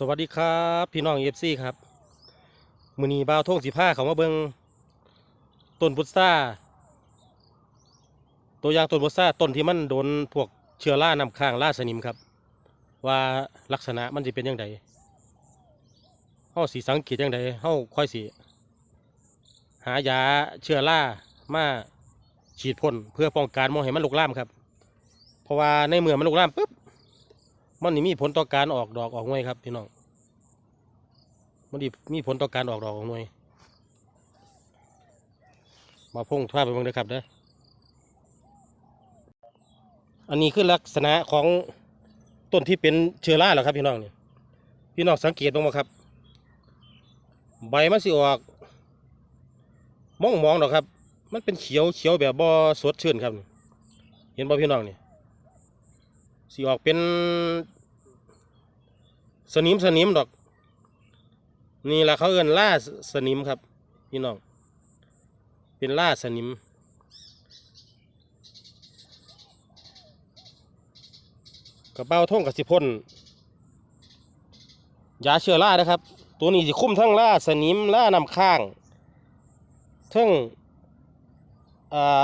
สวัสดีครับพี่น้องเอฟซีครับมือนีบ่าวทงสิผ้าเขามาเบิงต้นพุทราตัวอย่างต้นพุทราต้นที่มันโดนพวกเชื้อรานำข้างล่าสนิมครับ ว่าลักษณะมันจะเป็นยังไงเฮาสีสังเกตยังไงเฮาค่อยสิหายาเชื้อรามาฉีดพ่นเพื่อป้องกันมองให้มันลุกลามครับ เพราะว่าในเมื่อมันลุกลามปุ๊บ มันนี่มีผลต่อการออกดอกออกหน่วยครับพี่น้องมันนี่มีผลต่อการออกดอกออกหน่วย มาพุ่งท่าไปบ้างเด้อครับเด้ออันนี้คือลักษณะของต้นที่เป็นเชื้อราเหรอครับพี่น้องเนี่ยพี่น้องสังเกตบ้างไหมครับ ใบมันสิออกมองมองๆดอครับ มันเป็นเขียวเขียวแบบบ่สดชื่นครับ เห็นบ่พี่น้องเนี่ย สีออกเป็น สนิมสนิมดอก นี่แหละเขาเอิ้นล่าสนิมครับ พี่น้อง เป็นล่าสนิม กระเป๋าท่งกับสิพ่นยาเชื้อรานะครับ ตัวนี้สิคุ้มทั้งล่าสนิมล่านำข้างทั้ง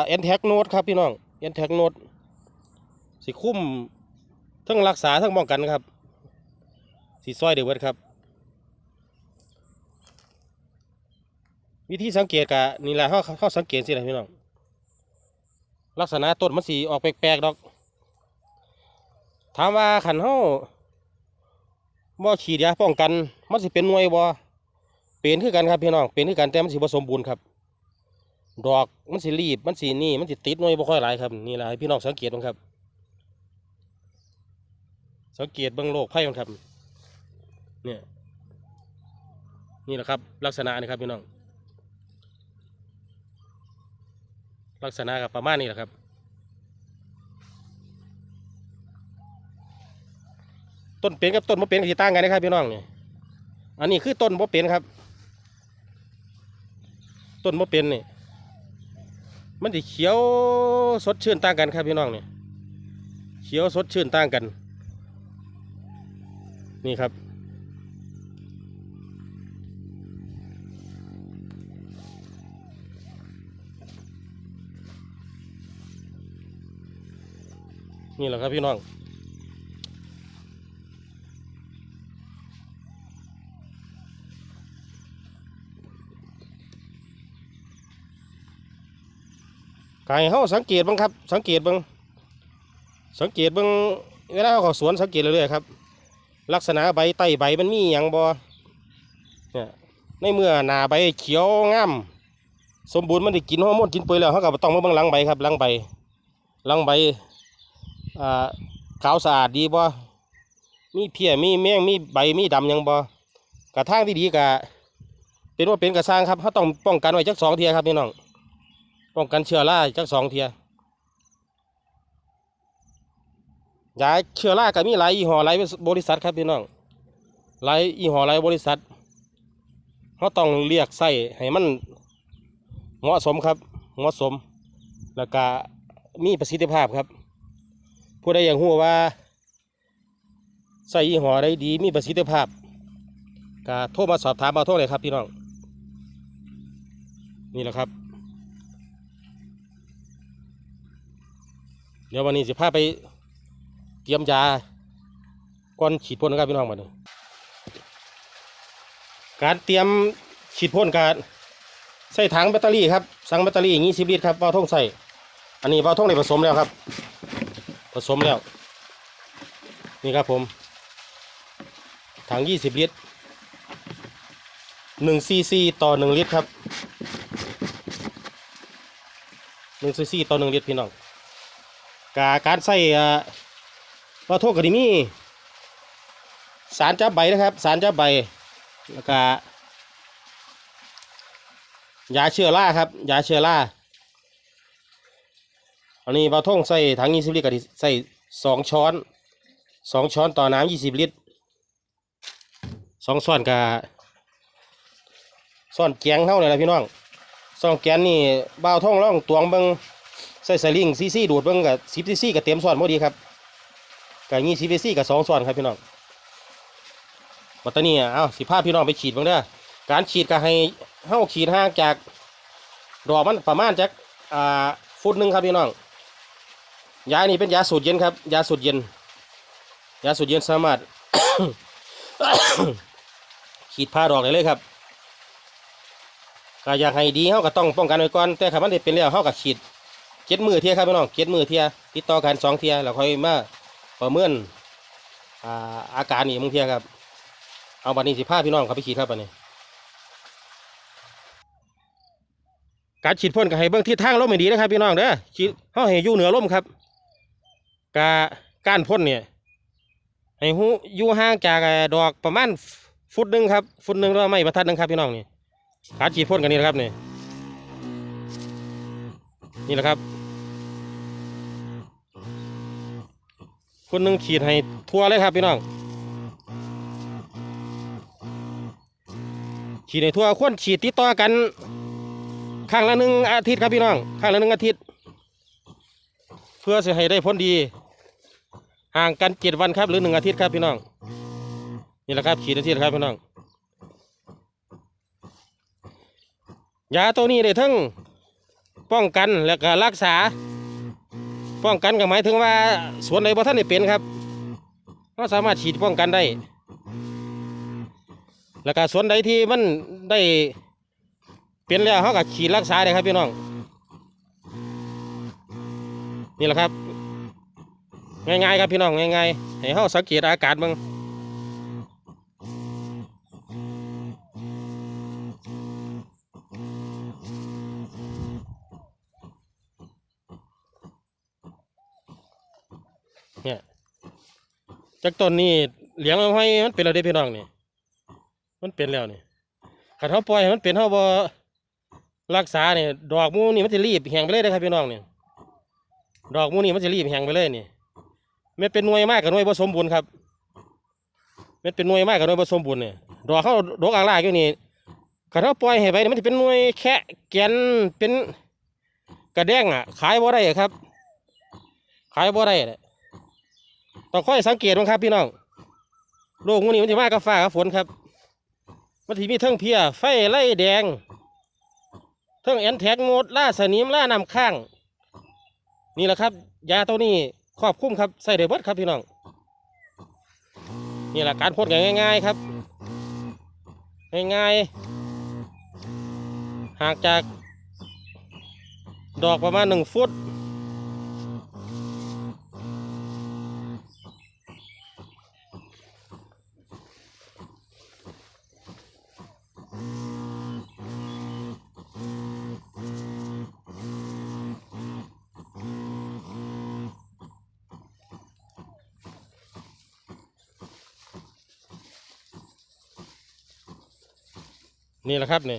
เอ็นแท็กโนดครับพี่น้องเอ็นแท็กโนดสิคุ้ม ทั้งรักษาทั้งป้องกันครับสีซอยเดือดครับ วิธีสังเกตกะนี่แหละเขาเขาสังเกตสิแหละพี่น้องลักษณะต้นมันสีออกแปลกๆดอก ถามว่าขันเขาบ่ฉีดยาป้องกัน มันสิเป็นหน่วยบ่เป็นคือกันครับพี่น้องเป็นคือกันแต่มันสิบ่สมบูรณ์ครับ ดอกมันสิรีบมันสินี่มันสิติดหน่วยบ่ค่อยหลายครับนี่แหละพี่น้องสังเกตบ้างครับ สังเกตเบื้องโลกไพ่มันครับเนี่ยนี่แหละครับ ลักษณะนี่ครับพี่น้อง ลักษณะกับประมาณนี้แหละครับต้นเป็นกับต้นมะเป็นที่ต่างกันนะครับพี่น้องเนี่ยอันนี้คือต้นมะเป็นครับ ต้นมะเป็นนี่มันจะเขียวสดชื่นต่างกันครับพี่น้องเนี่ยเขียวสดชื่นต่างกัน นี่ครับ นี่แหละครับพี่น้องไก่เฮาสังเกตบ้างครับ สังเกตบ้างสังเกตบ้างเวลาเขาเข้าสวนสังเกตเรื่อยๆครับ ลักษณะใบไต้ใบมันมีอย่างบอเนี่ยในเมื่อหนาใบเขียวงามสมบูรณ์มันได้กินฮอร์โมนกินปุ๋ยแล้วเขาก็บ่ต้องมาเบิ่งลังใบครับลังใบลังใบอ่าขาวสะอาดดีบ่มีเพี้ยมีแมงมีใบมีดำยังบ่กระทางที่ดีกะเป็นว่าเป็นกระสร้างครับเขาต้องป้องกันไว้จักสองเทียครับพี่น้องป้องกันเชื้อราจักสองเทีย ยาเชื้อราก็มีหลายยี่ห้อหลายบริษัทครับพี่น้องหลายยี่ห้อหลายบริษัทเขาต้องเรียกใส่ให้มันเหมาะสมครับเหมาะสม แล้วก็มีประสิทธิภาพครับ ผู้ใดอย่ากรู้ว่าใส่ยี่ห้อใดดีมีประสิทธิภาพก็โทรมาสอบถามเอาโทรเลยครับพี่น้องนี่แหละครับ เดี๋ยววันนี้สิพาไป เตรียมยาก่อนฉีดพ่นนะครับพี่น้องมาดูการเตรียมฉีดพ่นการใส่ถังแบตเตอรี่ครับสั่งแบตเตอรี่อย่างนี้สิบลิตรครับเบาท่องใส่อันนี้เบาท่องได้ผสมแล้วครับ ผสมแล้ว นี่ครับผม ถังยี่สิบลิตรหนึ่งซีซีต่อหนึ่งลิตรครับหนึ่งซีซีต่อหนึ่งลิตรพี่น้องกาการใส่ อ่าขอโทษกันดิมีสารจับใบนะครับสารจับใบแล้วก็ยาเชื้อราครับยาเชื้อราอันนี้บาท่งใส่ถังยี่สิบลิตรกับใส่สองช้อนสองช้อนต่อน้ำยี่สิบลิตรสองช้อนกับช้อนแกงเท่าเลยนะพี่น้องช้อนแกงนี่บ่าวท่องร่องตวงเบิงใส่สลิงซีซีดูดเบิงกับสิบซีซีกับเต็มช้อนพอดีครับ กับงี้ซีเวซี่กับสองส่วนครับพี่น้องบัตตานี่เอาสิพาพี่น้องไปฉีดบ้างเด้อการฉีดก็ให้เฮาฉีดห่างจากดอกมันประมาณจากอ่าฟุตหนึ่งครับพี่น้องยานี่เป็นยาสูตรเย็นครับยาสูตรเย็นยาสูตรเย็นสามารถฉีดผ้าดอกได้เลยครับก็อยากให้ดีเฮาก็ต้องป้องกันไว้ก่อนแต่ถ้ามันได้เป็นแล้วเฮาก็ฉีดเจ็ดมือเทียครับพี่น้องเจ็ดมือเทียติดต่อกันสองเทียแล้วค่อยมา ประเมินอ่าอาการนี่มึงเทียครับ เอาบัดนี้สิพาพี่น้องเขาไปฉีดครับบัดนี้ การฉีดพ่นก็ให้เบื้องทิศทางลมให้ดีนะครับพี่น้องเด้อฉีดเฮาให้อยู่เหนือลมครับกาการพ่นเนี่ยให้หูอยู่ห่างจากดอกประมาณฟุตหนึ่งครับฟุตหนึ่งแล้วไม่ประทัดหนึ่งครับพี่น้องนี่การฉีดพ่นกันนี่นะครับนี่นี่แหละครับ คนหนึ่งฉีดให้ทั่วเลยครับพี่น้องฉีดในทั่วควรฉีดติดต่อกันข้างละหนึ่งอาทิตย์ครับพี่น้องข้างละหนึ่งอาทิตย์ เพื่อจะให้ได้ผลดี ห่างกันเจ็ดวันครับ หรือหนึ่งอาทิตย์ครับพี่น้อง นี่แหละครับฉีดอาทิตย์ครับพี่น้องยาตัวนี้ได้ทั้งป้องกันและก็รักษา ป้องกันก็หมายถึงว่าสวนใดบ่ท่านได้เป็นครับก็สามารถฉีดป้องกันได้ แล้วก็ส่วนใดที่มันได้เป็นแล้วเขาก็ฉีดรักษาได้ครับพี่น้อง นี่แหละครับ ง่ายๆครับพี่น้องง่ายๆให้เขาสังเกตอากาศบ้าง จากต้นนี้เลี้ยงเอาให้มันเป็นอะไรพี่น้องนี่ มันเป็นแล้วนี่ขันเขาปล่อยมันเป็นเขาบ่รักษาเนี่ยดอกมูนี่มันจะรีบแห้งไปเลยนะครับพี่น้องเนี่ยดอกมูนี่มันจะรีบแห้งไปเลยนี่มันเป็นหน่วยมากกับหน่วยผสมบูรณ์ครับมันเป็นหน่วยมากกับหน่วยผสมบูรณ์เนี่ยดอกเขาดอกอ่างลากอยู่นี่ขันเขาปล่อยให้ไปมันจะเป็นหน่วยแค่แกนเป็นกระแดงอะ ขายบ่ได้ครับ ขายบ่ได้เนี่ย ต้องค่อยสังเกตมั้งครับ พี่น้องโรคหมูนี่มันจะมากกับฟ้ากับฝนครับมันที่มีเทั้งเพียไฟไล่แดงเทั้งแอนแท็กโนดล่าสนิมล่านำข้าง นี่แหละครับ ยาตัวนี้ครอบคลุมครับใส่ได้เบิดครับพี่น้องนี่แหละการพ่นง่าย ๆครับ ง่ายๆหางจากดอกประมาณหนึ่งฟุต นี่แหละครับนี่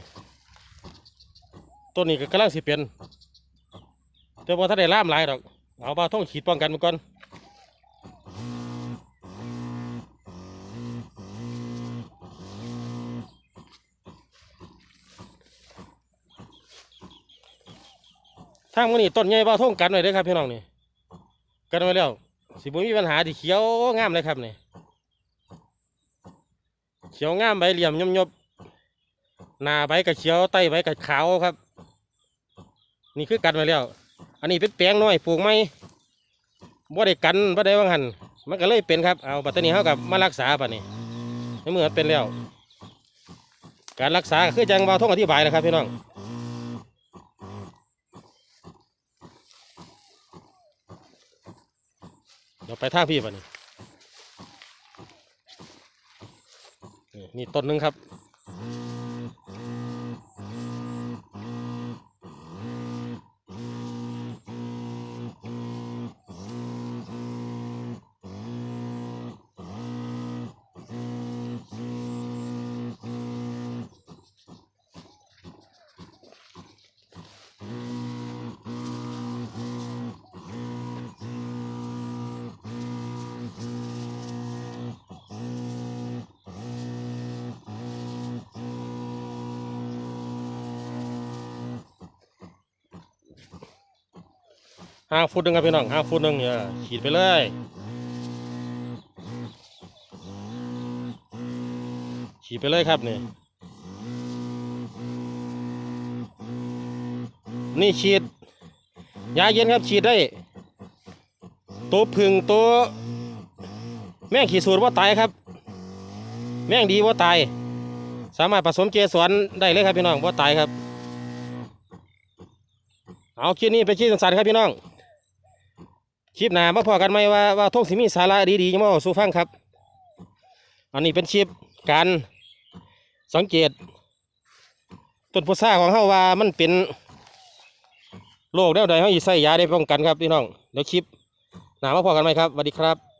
ต้นนี้ก็กำลังสิเป็นแต่พอถ้าได้ล่ามหลายดอกเอาปลาท่องฉีดป้องกันมาก่อนทางมันนี่ต้นใหญ่ปลาท่องกันไว้เด้อครับพี่น้องนี่กันไว้แล้วสิบุมีปัญหาที่เขียวงามเลยครับนี่เขียวงามใบเหลี่ยมยมยบ หน้าใบกับเขียวใต้ใบกับขาวครับ นี่คือกันมาแล้ว อันนี้เป็นแปลงน้อยปลูกไหมบ่ได้กันบ่ได้ว่างหันมันก็เลยเป็นครับเอาปัตตานีเขากับมารักษาปัดนี้ในเหมือนเป็นแล้ว การรักษาคือจังเบาท่องอธิบายนะครับพี่น้องเราไปท่าพี่ปัดนี้นี่นี่ต้นหนึ่งครับ ห้าฟุตหนึงครับพี่น้องห้าฟุตหนึงเนี่ยฉีดไปเลยฉีดไปเลยครับนี่นี่ฉีดยาเย็นครับฉีดได้ ตัวพึ่งตัวแม่งขี่สูตรว่าตายครับ แม่งดีว่าตาย สามารถผสมเกสรได้เลยครับพี่น้องว่าตายครับ เอาคลิปนี้ไปนคลิปสั้นๆครับพี่น้อง คลิปหน้ามาพอกันไหมว่าว่าทงสิมีสาระดีๆจะมาบอกสู่ฟังครับ อันนี้เป็นคลิปการสังเกตต้นพุทราของเฮาว่ามันเป็นโรคแนวใดเฮาอีใส่ยาได้ป้องกันครับพี่น้องเดี๋ยวคลิปหน้ามาพอกันไหมครับสวัสดีครับ